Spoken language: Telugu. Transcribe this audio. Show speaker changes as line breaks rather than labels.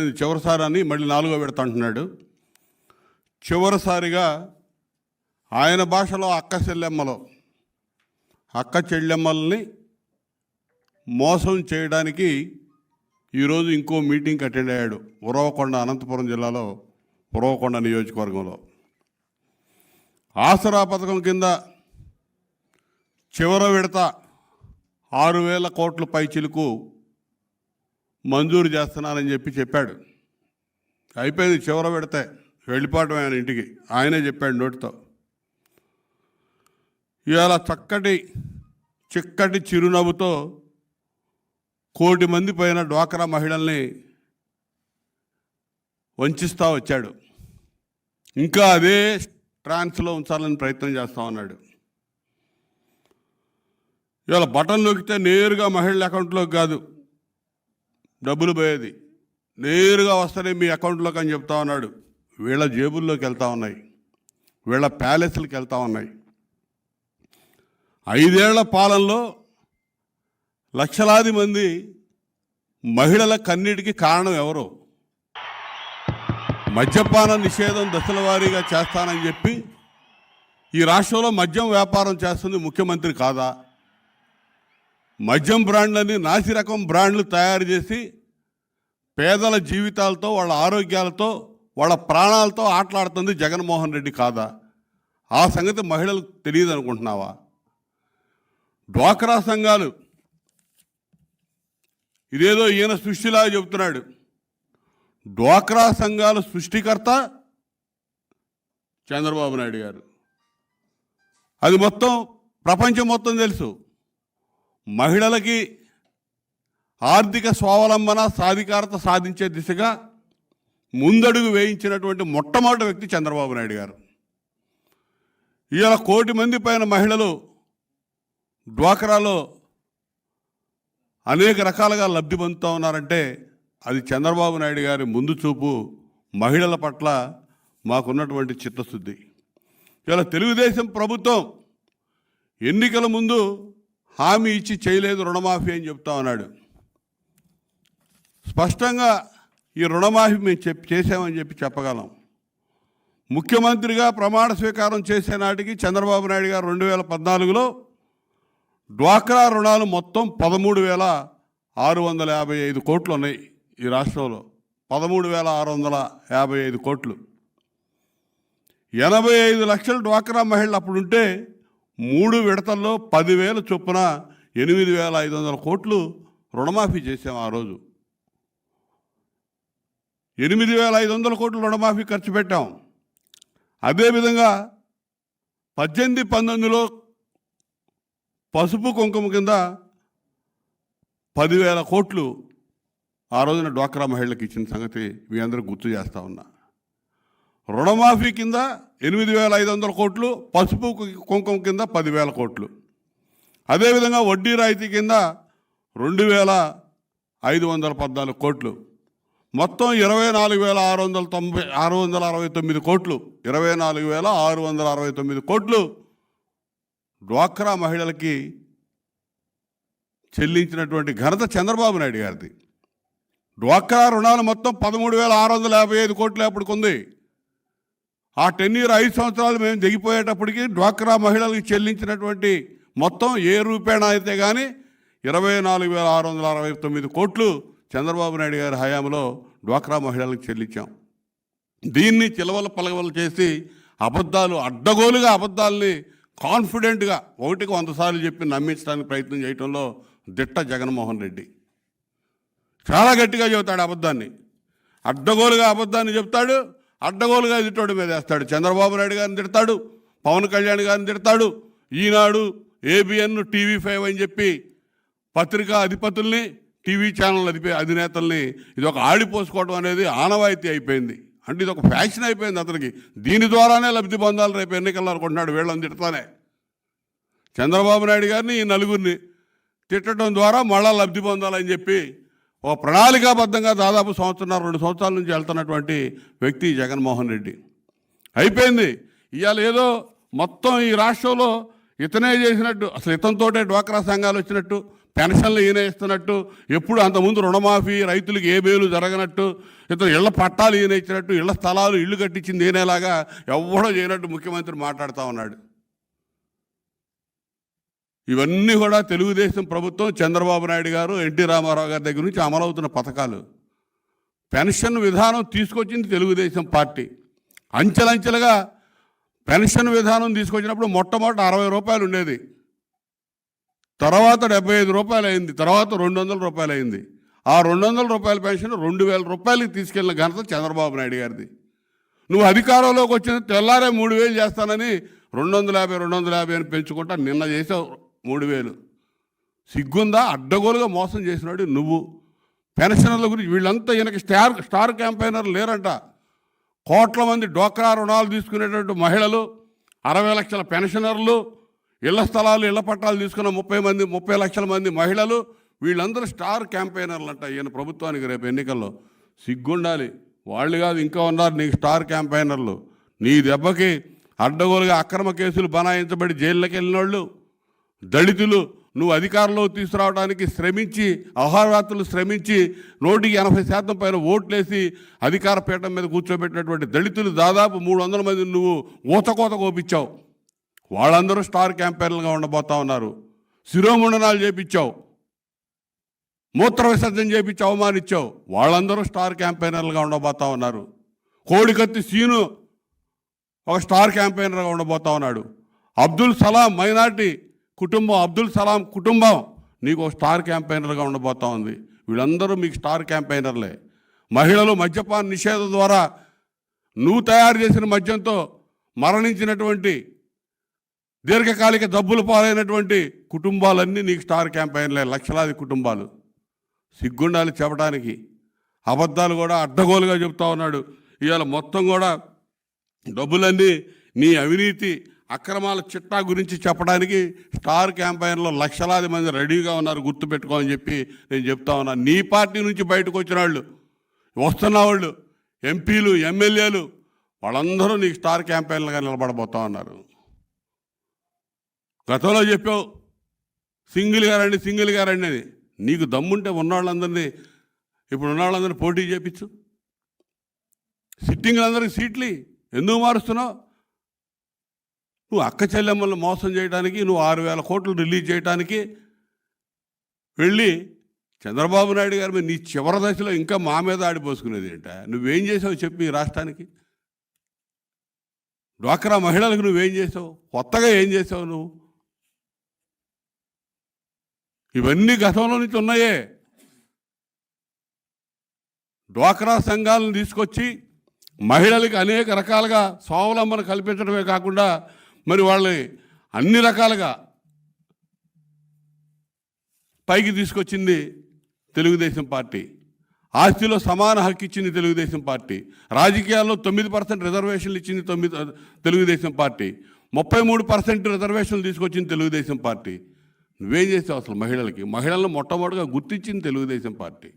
చివరిసారి మళ్ళీ నాలుగో విడత అంటున్నాడు. చివరిసారిగా ఆయన భాషలో అక్క చెల్లెమ్మలో అక్క చెల్లెమ్మల్ని మోసం చేయడానికి ఈరోజు ఇంకో మీటింగ్ అటెండ్ అయ్యాడు ఉరవకొండ అనంతపురం జిల్లాలో ఉరవకొండ నియోజకవర్గంలో. ఆసరా పథకం కింద చివర విడత ఆరు వేల కోట్ల పైచిలకు మంజూరు చేస్తున్నానని చెప్పి చెప్పాడు. అయిపోయింది చివర పెడితే వెళ్ళిపోవటం ఆయన ఇంటికి. ఆయనే చెప్పాడు నోటితో. ఇవాళ చక్కటి చిక్కటి చిరునవ్వుతో కోటి మంది పైన డ్వాక్రా మహిళల్ని వంచిస్తూ వచ్చాడు. ఇంకా అదే ట్రాన్స్లో ఉంచాలని ప్రయత్నం చేస్తా ఉన్నాడు. ఇవాళ బటన్ నొక్కితే నేరుగా మహిళల అకౌంట్లోకి కాదు. డబ్బులు పోయేది. నేరుగా వస్తానే మీ అకౌంట్లోకి అని చెప్తా ఉన్నాడు. వీళ్ళ జేబుల్లోకి వెళ్తా ఉన్నాయి. వీళ్ళ ప్యాలెస్లకు వెళ్తా ఉన్నాయి. ఐదేళ్ళ పాలనలో లక్షలాది మంది మహిళల కన్నీటికి కారణం ఎవరు? మద్యపాన నిషేధం దశల వారీగా చేస్తానని చెప్పి ఈ రాష్ట్రంలో మద్యం వ్యాపారం చేస్తుంది ముఖ్యమంత్రి కాదా? మద్యం బ్రాండ్లని నాసి రకం బ్రాండ్లు తయారు చేసి పేదల జీవితాలతో వాళ్ళ ఆరోగ్యాలతో వాళ్ళ ప్రాణాలతో ఆటలాడుతుంది జగన్మోహన్ రెడ్డి కాదా? ఆ సంగతి మహిళలకు తెలియదు అనుకుంటున్నావా? డ్వాక్రా సంఘాలు ఇదేదో ఈయన సృష్టిలా చెబుతున్నాడు. డ్వాక్రా సంఘాల సృష్టికర్త చంద్రబాబు నాయుడు గారు. అది మొత్తం ప్రపంచం మొత్తం తెలుసు. మహిళలకి ఆర్థిక స్వావలంబన సాధికారత సాధించే దిశగా ముందడుగు వేయించినటువంటి మొట్టమొదటి వ్యక్తి చంద్రబాబు నాయుడు గారు. ఇవాళ కోటి మంది పైన మహిళలు డ్వాక్రాలో అనేక రకాలుగా లబ్ధి పొందుతూ ఉన్నారంటే అది చంద్రబాబు నాయుడు గారి ముందు చూపు మహిళల పట్ల మాకున్నటువంటి చిత్తశుద్ధి. ఇలా తెలుగుదేశం ప్రభుత్వం ఎన్నికల ముందు హామీ ఇచ్చి చేయలేదు రుణమాఫీ అని చెప్తా ఉన్నాడు. స్పష్టంగా ఈ రుణమాఫీ మేము చెప్ చేసామని చెప్పి చెప్పగలం. ముఖ్యమంత్రిగా ప్రమాణ స్వీకారం చేసే నాటికి చంద్రబాబు నాయుడు గారు రెండు వేల పద్నాలుగులో డ్వాక్రా రుణాలు మొత్తం పదమూడు వేల ఆరు వందల యాభై ఐదు కోట్లు ఉన్నాయి ఈ రాష్ట్రంలో. పదమూడు వేల ఆరు వందల యాభై ఐదు కోట్లు. ఎనభై ఐదు లక్షల డ్వాక్రా మహిళలు అప్పుడుంటే మూడు విడతల్లో పదివేల చొప్పున ఎనిమిది వేల ఐదు వందల కోట్లు రుణమాఫీ చేసాం ఆ రోజు. ఎనిమిది వేల ఐదు వందల కోట్లు రుణమాఫీ ఖర్చు పెట్టాం. అదేవిధంగా పద్దెనిమిది పంతొమ్మిదిలో పసుపు కుంకుమ కింద పదివేల కోట్లు ఆ రోజున డ్వాక్రా మహిళలకు ఇచ్చిన సంగతి మీ అందరూ గుర్తు చేస్తా ఉన్నా. రుణమాఫీ కింద ఎనిమిది వేల ఐదు వందల కోట్లు పసుపు కుంకుమ కింద పదివేల కోట్లు. అదేవిధంగా వడ్డీ రాయితీ కింద రెండు వేల ఐదు వందల పద్నాలుగు కోట్లు. మొత్తం ఇరవై నాలుగు వేల ఆరు వందల తొంభై ఆరు వందల అరవై తొమ్మిది కోట్లు. ఇరవై నాలుగు వేల ఆరు వందల అరవై తొమ్మిది కోట్లు డ్వాక్రా మహిళలకి చెల్లించినటువంటి ఘనత చంద్రబాబు నాయుడు గారిది. డ్వాక్రా రుణాలు మొత్తం పదమూడు వేల ఆరు వందల యాభై ఐదు కోట్లు అప్పటికి ఆ టెన్ ఇయర్ ఐదు సంవత్సరాలు మేము దిగిపోయేటప్పటికి డ్వాక్రా మహిళలకు చెల్లించినటువంటి మొత్తం ఏ రూపేణా అయితే కానీ ఇరవై నాలుగు వేల ఆరు వందల అరవై తొమ్మిది కోట్లు చంద్రబాబు నాయుడు గారి హయాంలో డ్వాక్రా మహిళలకు చెల్లించాం. దీన్ని చిలవల పలగవలు చేసి అబద్ధాలు అడ్డగోలుగా అబద్ధాలని కాన్ఫిడెంట్గా ఒకటికి వంద సార్లు చెప్పి నమ్మించడానికి ప్రయత్నం చేయటంలో దిట్ట జగన్మోహన్ రెడ్డి. చాలా గట్టిగా చెబుతాడు అబద్ధాన్ని. అడ్డగోలుగా అబద్ధాన్ని చెప్తాడు అడ్డగోలుగా ఎదుటోడి మీద వేస్తాడు. చంద్రబాబు నాయుడు గారిని తిడతాడు. పవన్ కళ్యాణ్ గారిని తిడతాడు. ఈనాడు ఏబిఎన్ టీవీ ఫైవ్ అని చెప్పి పత్రికా అధిపతుల్ని టీవీ ఛానల్ అధిపే అధినేతల్ని ఇది ఒక ఆడిపోసుకోవడం అనేది ఆనవాయితీ అయిపోయింది. అంటే ఇది ఒక ఫ్యాషన్ అయిపోయింది అతనికి. దీని ద్వారానే లబ్ధి పొందాలి రేపు ఎన్నికల్లో అనుకుంటున్నాడు వీళ్ళని తిడతానే. చంద్రబాబు నాయుడు గారిని ఈ నలుగురిని తిట్టడం ద్వారా మళ్ళా లబ్ధి పొందాలని చెప్పి ఒక ప్రణాళికాబద్ధంగా దాదాపు సంవత్సరం రెండు సంవత్సరాల నుంచి వెళ్తున్నటువంటి వ్యక్తి జగన్మోహన్ రెడ్డి. అయిపోయింది. ఇవాళ ఏదో మొత్తం ఈ రాష్ట్రంలో ఇతనే చేసినట్టు అసలు ఇతనితోటే డ్వాక్రా సంఘాలు వచ్చినట్టు పెన్షన్లు ఈయన ఇస్తున్నట్టు ఎప్పుడు అంతకుముందు రుణమాఫీ రైతులకు ఏ మేలు జరగనట్టు ఇతను ఇళ్ళ పట్టాలు ఈయన ఇచ్చినట్టు ఇళ్ళ స్థలాలు ఇల్లు కట్టించింది ఈయనలాగా ఎవడో చేయనట్టు ముఖ్యమంత్రి మాట్లాడుతూ ఉన్నాడు. ఇవన్నీ కూడా తెలుగుదేశం ప్రభుత్వం చంద్రబాబు నాయుడు గారు ఎన్టీ రామారావు గారి దగ్గర నుంచి అమలవుతున్న పథకాలు. పెన్షన్ విధానం తీసుకొచ్చింది తెలుగుదేశం పార్టీ. అంచెలంచెలుగా పెన్షన్ విధానం తీసుకొచ్చినప్పుడు మొట్టమొదటి అరవై రూపాయలు ఉండేది. తర్వాత డెబ్బై ఐదు రూపాయలు అయింది తర్వాత రెండు వందల రూపాయలు అయింది. ఆ రెండు వందల రూపాయల పెన్షన్ రెండు వేల రూపాయలకి తీసుకెళ్ళిన ఘనత చంద్రబాబు నాయుడు గారిది. నువ్వు అధికారంలోకి వచ్చిన తెల్లారే మూడు వేలు చేస్తానని రెండు వందల యాభై రెండు వందల యాభై అని పెంచుకుంటా నిన్న చేసావు. మూడు వేలు సిగ్గుందా? అడ్డగోలుగా మోసం చేసినాడు నువ్వు. పెన్షనర్ల గురించి వీళ్ళంతా ఈయనకి స్టార్ స్టార్ క్యాంపెయినర్లు లేరంట. కోట్ల మంది డోక్రా రుణాలు తీసుకునేటువంటి మహిళలు అరవై లక్షల పెన్షనర్లు ఇళ్ళ స్థలాలు ఇళ్ళ పట్టాలు తీసుకున్న ముప్పై మంది ముప్పై లక్షల మంది మహిళలు వీళ్ళందరూ స్టార్ క్యాంపెయినర్లు అంట ఈయన ప్రభుత్వానికి రేపు ఎన్నికల్లో. సిగ్గుండాలి. వాళ్ళు కాదు ఇంకా ఉన్నారు నీకు స్టార్ క్యాంపెయినర్లు. నీ దెబ్బకి అడ్డగోలుగా అక్రమ కేసులు బనాయించబడి జైల్లోకి వెళ్ళిన వాళ్ళు దళితులు నువ్వు అధికారంలో తీసుకురావడానికి శ్రమించి అహోరాత్రులు శ్రమించి నూటికి ఎనభై శాతం పైన ఓట్లేసి అధికార పీఠం మీద కూర్చోబెట్టినటువంటి దళితులు దాదాపు మూడు వందల మంది నువ్వు ఊతకోత కోపించావు. వాళ్ళందరూ స్టార్ క్యాంపెయిన్లుగా ఉండబోతా ఉన్నారు. శిరోముండనాలు చేపించావు. మూత్ర విసర్జన చేపించి అవమానించావు. వాళ్ళందరూ స్టార్ క్యాంపెయినర్లుగా ఉండబోతా ఉన్నారు. కోడికత్తి సీను ఒక స్టార్ క్యాంపెయినర్గా ఉండబోతా ఉన్నాడు. అబ్దుల్ సలాం మైనార్టీ కుటుంబం అబ్దుల్ సలాం కుటుంబం నీకు ఒక స్టార్ క్యాంపెయినర్గా ఉండబోతా ఉంది. వీళ్ళందరూ మీకు స్టార్ క్యాంపెయినర్లే. మహిళలు మద్యపాన నిషేధం ద్వారా నువ్వు తయారు చేసిన మద్యంతో మరణించినటువంటి దీర్ఘకాలిక జబ్బులు పాలైనటువంటి కుటుంబాలన్నీ నీకు స్టార్ క్యాంపెయిన్లే లక్షలాది కుటుంబాలు. సిగ్గుండాలి చెప్పడానికి. అబద్ధాలు కూడా అడ్డగోలుగా చెప్తా ఉన్నాడు. ఇవాళ మొత్తం కూడా డబ్బులన్నీ నీ అవినీతి అక్రమాల చిట్టా గురించి చెప్పడానికి స్టార్ క్యాంపైన్లో లక్షలాది మంది రెడీగా ఉన్నారు గుర్తుపెట్టుకోమని చెప్పి నేను చెప్తా ఉన్నా. నీ పార్టీ నుంచి బయటకు వచ్చిన వాళ్ళు వస్తున్న వాళ్ళు ఎంపీలు ఎమ్మెల్యేలు వాళ్ళందరూ నీకు స్టార్ క్యాంపెయిన్లుగా నిలబడబోతా ఉన్నారు. గతంలో చెప్పావు సింగిల్గా రండి సింగిల్గా రండి అని. నీకు దమ్ముంటే ఉన్నవాళ్ళందరినీ ఇప్పుడు ఉన్నవాళ్ళందరినీ పోటీ చేపించు. సిట్టింగ్లందరికీ సీట్లు ఎందుకు మారుస్తున్నావు? నువ్వు అక్క చెల్లెమ్మలను మోసం చేయడానికి నువ్వు ఆరు వేల కోట్లు రిలీజ్ చేయడానికి వెళ్ళి చంద్రబాబు నాయుడు గారి మీద నీ చివరి దశలో ఇంకా మా మీద ఆడిపోసుకునేది ఏంట? నువ్వేం చేసావు చెప్పి ఈ రాష్ట్రానికి? డ్వాక్రా మహిళలకు నువ్వేం చేసావు? కొత్తగా ఏం చేసావు నువ్వు? ఇవన్నీ గతంలో నుంచి ఉన్నాయే. డ్వాక్రా సంఘాలను తీసుకొచ్చి మహిళలకు అనేక రకాలుగా స్వావలంబన కల్పించడమే కాకుండా మరి వాళ్ళని అన్ని రకాలుగా పైకి తీసుకొచ్చింది తెలుగుదేశం పార్టీ. ఆస్తిలో సమాన హక్కు ఇచ్చింది తెలుగుదేశం పార్టీ. రాజకీయాల్లో తొమ్మిది పర్సెంట్ రిజర్వేషన్లు ఇచ్చింది తొమ్మిది తెలుగుదేశం పార్టీ. ముప్పై మూడు పర్సెంట్ రిజర్వేషన్లు తీసుకొచ్చింది తెలుగుదేశం పార్టీ. నువ్వేం చేసావు అసలు మహిళలకి? మహిళలను మొట్టమొదటిగా గుర్తించింది తెలుగుదేశం పార్టీ.